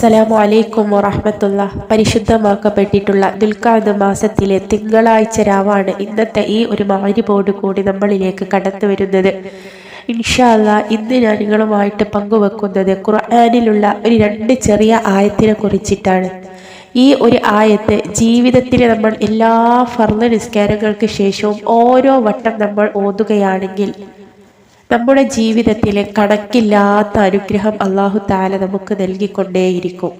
അസ്സലാമു അലൈക്കും വറഹമത്തുള്ള. പരിശുദ്ധമാക്കപ്പെട്ടിട്ടുള്ള ദുൽഖാദ് മാസത്തിലെ തിങ്കളാഴ്ച രാവാണ് ഇന്നത്തെ ഈ ഒരു മാരിപോട് കൂടി നമ്മളിലേക്ക് കടന്നു വരുന്നത്. ഇൻഷാല്ല ഇന്ന് ഞാൻ നിങ്ങളുമായിട്ട് പങ്കുവെക്കുന്നത് ഖുർആാനിലുള്ള ഒരു രണ്ട് ചെറിയ ആയത്തിനെ കുറിച്ചിട്ടാണ്. ഈ ഒരു ആയത്ത് ജീവിതത്തിൽ നമ്മൾ എല്ലാ ഫർദ നിസ്കാരങ്ങൾക്ക് ശേഷവും ഓരോ വട്ടം നമ്മൾ ഓതുകയാണെങ്കിൽ നമ്മുടെ ജീവിതത്തിലെ കണക്കില്ലാത്ത അനുഗ്രഹം അള്ളാഹു താല നമുക്ക് നൽകിക്കൊണ്ടേയിരിക്കും.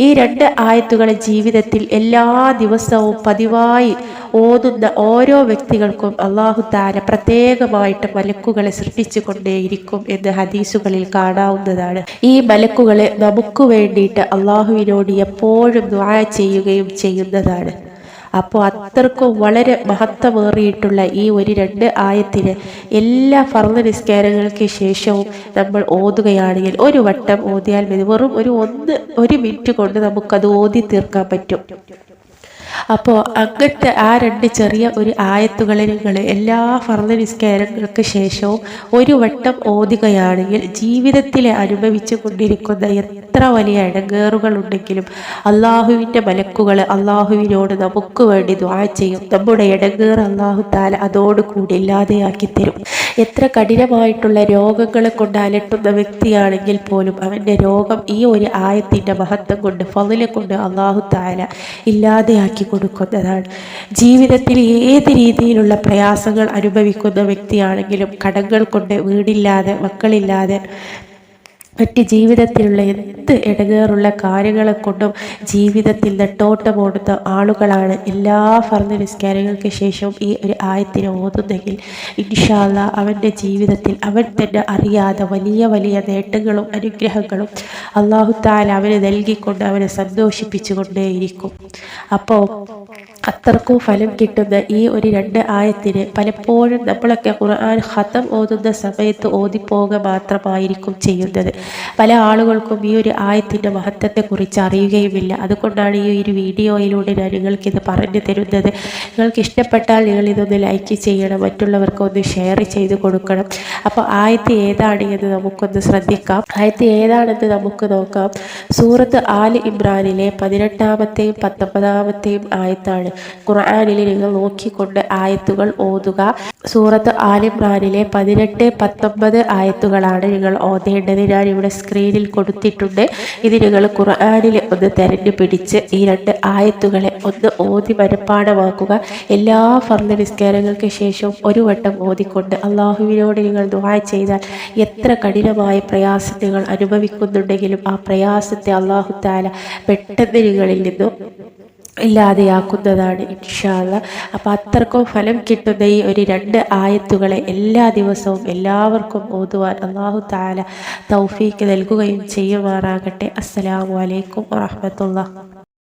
ഈ രണ്ട് ആയത്തുകളെ ജീവിതത്തിൽ എല്ലാ ദിവസവും പതിവായി ഓതുന്ന ഓരോ വ്യക്തികൾക്കും അള്ളാഹു താല പ്രത്യേകമായിട്ട് മലക്കുകളെ സൃഷ്ടിച്ചു കൊണ്ടേയിരിക്കും എന്ന് ഹദീസുകളിൽ കാണാവുന്നതാണ്. ഈ മലക്കുകളെ നമുക്ക് വേണ്ടിയിട്ട് അള്ളാഹുവിനോട് എപ്പോഴും ദ്വായ ചെയ്യുകയും ചെയ്യുന്നതാണ്. അപ്പോൾ അത്രക്കും വളരെ മഹത്വമേറിയിട്ടുള്ള ഈ ഒരു രണ്ട് ആയത്തിന് എല്ലാ ഫർദ് നിസ്കാരങ്ങൾക്ക് ശേഷവും നമ്മൾ ഓതുകയാണെങ്കിൽ ഒരു വട്ടം ഓതിയാൽ മതി. വെറും ഒരു ഒന്ന് ഒരു മിനിറ്റ് കൊണ്ട് നമുക്കത് ഓതി തീർക്കാൻ പറ്റും. അപ്പോൾ അങ്ങനത്തെ ആ രണ്ട് ചെറിയ ഒരു ആയത്തുകളിലുകൾ എല്ലാ ഫർദ നിസ്കാരങ്ങൾക്ക് ശേഷവും ഒരു വട്ടം ഓതുകയാണെങ്കിൽ ജീവിതത്തിലെ അനുഭവിച്ചു കൊണ്ടിരിക്കുന്ന എത്ര വലിയ ഇടങ്ങേറുകൾ ഉണ്ടെങ്കിലും അള്ളാഹുവിന്റെ മലക്കുകൾ അള്ളാഹുവിനോട് നമുക്ക് വേണ്ടി ദ്വാ ചെയ്യും. നമ്മുടെ ഇടങ്ങേർ അള്ളാഹു താല അതോടുകൂടി ഇല്ലാതെയാക്കി തരും എത്ര കഠിനമായിട്ടുള്ള രോഗങ്ങളെ കൊണ്ട് അലട്ടുന്ന വ്യക്തിയാണെങ്കിൽ പോലും അവന്റെ രോഗം ഈ ഒരു ആയത്തിന്റെ മഹത്വം കൊണ്ട് ഫതിലെ കൊണ്ട് അള്ളാഹു താല ഇല്ലാതെയാക്കി കൊടുക്കുന്നതാണ്. ജീവിതത്തിൽ ഏത് രീതിയിലുള്ള പ്രയാസങ്ങൾ അനുഭവിക്കുന്ന വ്യക്തിയാണെങ്കിലും കടങ്ങൾ കൊണ്ട് വീടില്ലാതെ മക്കളില്ലാതെ മറ്റ് ജീവിതത്തിലുള്ള എന്ത് ഇടകേറുള്ള കാര്യങ്ങളെ കൊണ്ടും ജീവിതത്തിൽ നെട്ടോട്ടമോടുന്ന ആളുകളാണ് എല്ലാ ഫർദ് നിസ്കാരങ്ങൾക്ക് ശേഷവും ഈ ഒരു ആയത്തിന് ഓതുന്നെങ്കിൽ ഇൻഷാല്ല അവന്റെ ജീവിതത്തിൽ അവൻ തന്നെ അറിയാതെ വലിയ വലിയ നേട്ടങ്ങളും അനുഗ്രഹങ്ങളും അള്ളാഹു താല അവനെ നൽകിക്കൊണ്ട് അവനെ സന്തോഷിപ്പിച്ചുകൊണ്ടേയിരിക്കും. അപ്പോൾ അത്രക്കും ഫലം കിട്ടുന്ന ഈ ഒരു രണ്ട് ആയത്തിന് പലപ്പോഴും നമ്മളൊക്കെ ഖുർആൻ ഹതം ഓതുന്ന സമയത്ത് ഓതിപ്പോക മാത്രമായിരിക്കും ചെയ്യുന്നത്. പല ആളുകൾക്കും ഈ ഒരു ആയത്തിന്റെ മഹത്വത്തെക്കുറിച്ച് അറിയുകയുമില്ല. അതുകൊണ്ടാണ് ഈ ഒരു വീഡിയോയിലൂടെ ഞാൻ നിങ്ങൾക്കിത് പറഞ്ഞു തരുന്നത്. നിങ്ങൾക്ക് ഇഷ്ടപ്പെട്ടാൽ നിങ്ങൾ ഇതൊന്ന് ലൈക്ക് ചെയ്യണം മറ്റുള്ളവർക്ക് ഒന്ന് ഷെയർ ചെയ്ത് കൊടുക്കണം. അപ്പോൾ ആയത്ത് ഏതാണ് എന്ന് നമുക്കൊന്ന് ശ്രദ്ധിക്കാം. ആയത്ത് ഏതാണെന്ന് നമുക്ക് നോക്കാം. സൂറത്ത് ആൽ ഇമ്രാനിലെ പതിനെട്ടാമത്തെയും പത്തൊമ്പതാമത്തെയും ആയത്താണ്. ഖുർആാനിൽ നിങ്ങൾ നോക്കിക്കൊണ്ട് ആയത്തുകൾ ഓതുക. സൂറത്ത് ആലിമ്രാനിലെ പതിനെട്ട് പത്തൊമ്പത് ആയത്തുകളാണ് നിങ്ങൾ ഓതേണ്ടത്. ഞാൻ ഇവിടെ സ്ക്രീനിൽ കൊടുത്തിട്ടുണ്ട്. ഇത് നിങ്ങൾ ഖുർആാനിൽ ഒന്ന് തെരഞ്ഞു പിടിച്ച് ഈ രണ്ട് ആയത്തുകളെ ഒന്ന് ഓതി മനഃപ്പാടമാക്കുക എല്ലാ ഫർദ നിസ്കാരങ്ങൾക്ക് ശേഷവും ഒരു വട്ടം ഓതിക്കൊണ്ട് അള്ളാഹുവിനോട് നിങ്ങൾ ദുആ ചെയ്താൽ എത്ര കഠിനമായ പ്രയാസം നിങ്ങൾ അനുഭവിക്കുന്നുണ്ടെങ്കിലും ആ പ്രയാസത്തെ അള്ളാഹു താല പെട്ടെന്ന് നിങ്ങളിൽ നിന്നും ഇല്ലാതെയാക്കുന്നതാണ് ഇൻഷാല്ല അപ്പം അത്രക്കും ഫലം കിട്ടുന്ന ഈ ഒരു രണ്ട് ആയത്തുകളെ എല്ലാ ദിവസവും എല്ലാവർക്കും ഓതുവാൻ അള്ളാഹു താല തൗഫീക്ക് നൽകുകയും ചെയ്യുമാറാകട്ടെ. അസ്സലാമു അലൈക്കും വറഹമത്തുള്ള